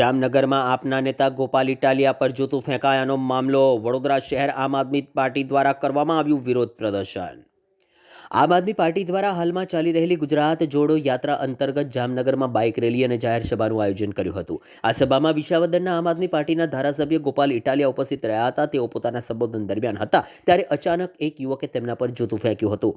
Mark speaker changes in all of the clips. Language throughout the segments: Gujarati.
Speaker 1: જામનગરમાં આપના નેતા ગોપાલ ઇટાલિયા પર જૂતું ફેંકાયાનો મામલો વડોદરા શહેર આમ આદમી પાર્ટી દ્વારા કરવામાં આવ્યું વિરોધ પ્રદર્શન. આમ આદમી પાર્ટી દ્વારા હાલમાં ચાલી રહેલી ગુજરાત જોડો યાત્રા અંતર્ગત જામનગરમાં બાઇક રેલી અને જાહેર સભાનું આયોજન કર્યું હતું. આ સભામાં વિસાવદરના આમ આદમી પાર્ટીના ધારાસભ્ય ગોપાલ ઇટાલિયા ઉપસ્થિત રહ્યા હતા. તેઓ પોતાના સંબોધન દરમિયાન હતા, ત્યારે અચાનક એક યુવકે તેમના પર જૂતું ફેંક્યું હતું.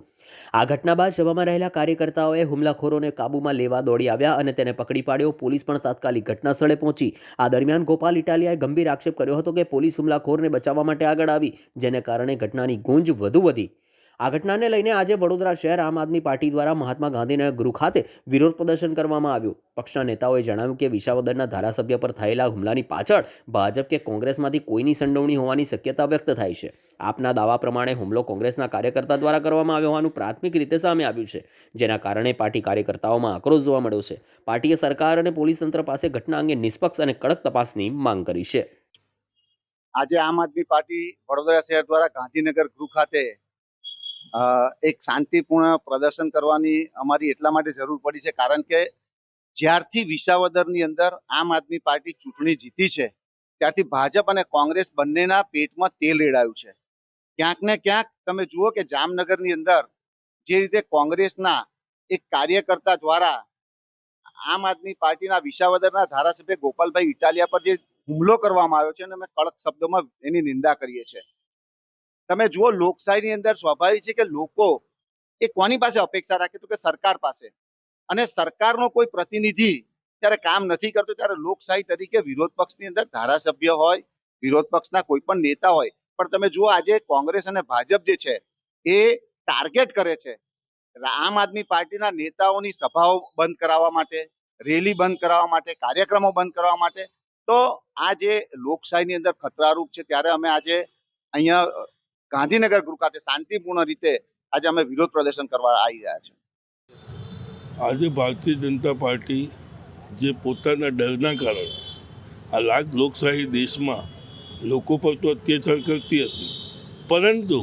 Speaker 1: આ ઘટના બાદ સભામાં રહેલા કાર્યકર્તાઓએ હુમલાખોરોને કાબૂમાં લેવા દોડી આવ્યા અને તેને પકડી પાડ્યો. પોલીસ પણ તાત્કાલિક ઘટના સ્થળે પહોંચી. આ દરમિયાન ગોપાલ ઇટાલિયાએ ગંભીર આક્ષેપ કર્યો હતો કે પોલીસ હુમલાખોરને બચાવવા માટે આગળ આવી, જેને કારણે ઘટનાની ગુંજ વધુ વધી. આ ઘટનાને લઈને આજે વડોદરા શહેર આમ આદમી પાર્ટી દ્વારા મહાત્મા ગાંધીનગર ગૃહ ખાતે વિરોધ પ્રદર્શન કરવામાં આવ્યું. પક્ષના નેતાઓએ જણાવ્યું કે વિસાવદરના ધારાસભ્ય પર થયેલા હુમલાની પાછળ ભાજપ કે કોંગ્રેસમાંથી કોઈની સંડોવણી હોવાની શક્યતા વ્યક્ત થાય છે. આપના દાવા પ્રમાણે હુમલો કોંગ્રેસના કાર્યકર્તા દ્વારા કરવામાં આવ્યો હોવાનું પ્રાથમિક રીતે સામે આવ્યું છે, જેના કારણે પાર્ટી કાર્યકર્તાઓમાં આક્રોશ જોવા મળ્યો છે. પાર્ટીએ સરકાર અને પોલીસ તંત્ર પાસે ઘટના અંગે નિષ્પક્ષ અને કડક તપાસની માંગ કરી છે.
Speaker 2: આજે આમ આદમી પાર્ટી વડોદરા શહેર દ્વારા ગાંધીનગર ગૃહ ખાતે એક શાંતિપૂર્ણ પ્રદર્શન કરવાની અમારી એટલા માટે જરૂર પડી છે. કારણ કે જ્યારથી વિસાવદરની અંદર આમ આદમી પાર્ટી ચૂંટણી જીતી છે, ત્યારથી ભાજપ અને કોંગ્રેસ બંનેના પેટમાં તેલ રેડાયું છે. ક્યાંક ને ક્યાંક તમે જુઓ કે જામનગરની અંદર જે રીતે કોંગ્રેસના એક કાર્યકર્તા દ્વારા આમ આદમી પાર્ટીના વિસાવદરના ધારાસભ્ય ગોપાલભાઈ ઇટાલિયા પર જે હુમલો કરવામાં આવ્યો છે અને અમે કડક શબ્દોમાં એની નિંદા કરીએ છીએ. તમે જુઓ, લોકશાહીની અંદર સ્વાભાવિક છે કે લોકો એ કોની પાસે અપેક્ષા રાખે? તો કે સરકાર પાસે. અને સરકારનો કોઈ પ્રતિનિધિ જ્યારે કામ નથી કરતો, ત્યારે લોકશાહી તરીકે વિરોધ પક્ષની અંદર ધારાસભ્ય હોય, વિરોધ પક્ષના કોઈ પણ નેતા હોય. પણ તમે જુઓ, આજે કોંગ્રેસ અને ભાજપ જે છે, એ ટાર્ગેટ કરે છે આમ આદમી પાર્ટીના નેતાઓની સભાઓ બંધ કરાવવા માટે, રેલી બંધ કરાવવા માટે, કાર્યક્રમો બંધ કરવા માટે. તો આ જે લોકશાહીની અંદર ખતરારૂપ છે, ત્યારે અમે આજે અહીંયા ગાંધીનગર ગૃહ ખાતે શાંતિપૂર્ણ રીતે આજે અમે વિરોધ પ્રદર્શન કરવા આવી રહ્યા છે.
Speaker 3: આજે ભારતીય જનતા પાર્ટી જે પોતાના ડરના કારણે આ લાખ લોકશાહી દેશમાં લોકો પર તો અત્યાચાર કરતી હતી, પરંતુ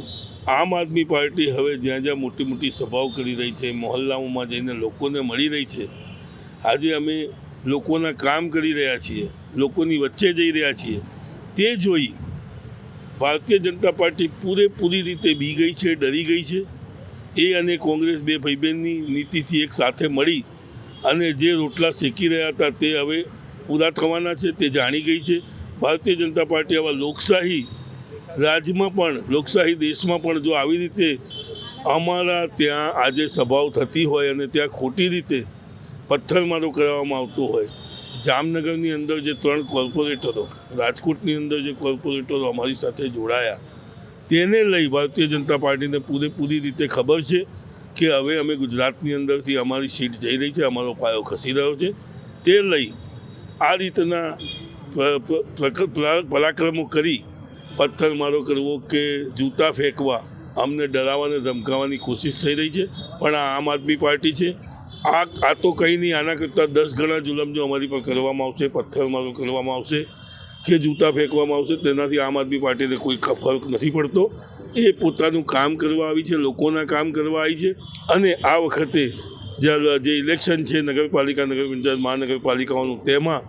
Speaker 3: આમ આદમી પાર્ટી હવે જ્યાં જ્યાં મોટી મોટી સભાઓ કરી રહી છે, મહોલ્લાઓમાં જઈને લોકોને મળી રહી છે, આજે અમે લોકોના કામ કરી રહ્યા છીએ, લોકોની વચ્ચે જઈ રહ્યા છીએ, તે જોઈ ભારતીય જનતા પાર્ટી પૂરેપૂરી રીતે બી ગઈ છે, ડરી ગઈ છે. એ અને કોંગ્રેસ બે ભાઈબહેનની નીતિથી એક સાથે મળી અને જે રોટલા શેકી રહ્યા હતા તે હવે પૂરા થવાના છે, તે જાણી ગઈ છે. ભારતીય જનતા પાર્ટી આવા લોકશાહી રાજ્યમાં પણ, લોકશાહી દેશમાં પણ જો આવી રીતે અમારા ત્યાં આજે સભાઓ થતી હોય અને ત્યાં ખોટી રીતે પથ્થરમારો કરવામાં આવતો હોય જામનગરની અંદર જે ત્રણ કોર્પોરેટરો, રાજકોટની અંદર જે કોર્પોરેટરો અમારી સાથે જોડાયા, તેને લઈ ભારતીય જનતા પાર્ટીને પૂરેપૂરી રીતે ખબર છે કે હવે અમે ગુજરાતની અંદરથી અમારી સીટ જઈ રહી છે, અમારો પાયો ખસી રહ્યો છે. તે લઈ આ રીતના પ્ર- પ્ર- પ્રક- પ્રા- પરાક્રમો કરી પથ્થરમારો કરવો કે જૂતા ફેંકવા અમને ડરાવવાને ધમકાવવાની કોશિશ થઈ રહી છે. પણ આ આમ આદમી પાર્ટી છે. આ આ તો કંઈ નહીં, આના કરતાં દસ ગણા જુલમ જો અમારી પર કરવામાં આવશે પથ્થરમારો કરવામાં આવશે, કે જૂતા ફેંકવામાં આવશે, તેનાથી આમ આદમી પાર્ટીને કોઈ ફરક નથી પડતો. એ પોતાનું કામ કરવા આવી છે, લોકોના કામ કરવા આવી છે, અને આ વખતે જ્યારે જે ઇલેક્શન છે નગરપાલિકા નગર પંચાયત મહાનગરપાલિકાઓનું, તેમાં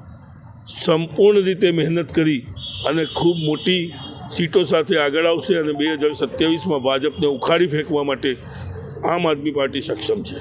Speaker 3: સંપૂર્ણ રીતે મહેનત કરી અને ખૂબ મોટી સીટો સાથે આગળ આવશે અને બે હજાર સત્યાવીસમાં ભાજપને ઉખાડી ફેંકવા માટે આમ આદમી પાર્ટી સક્ષમ છે.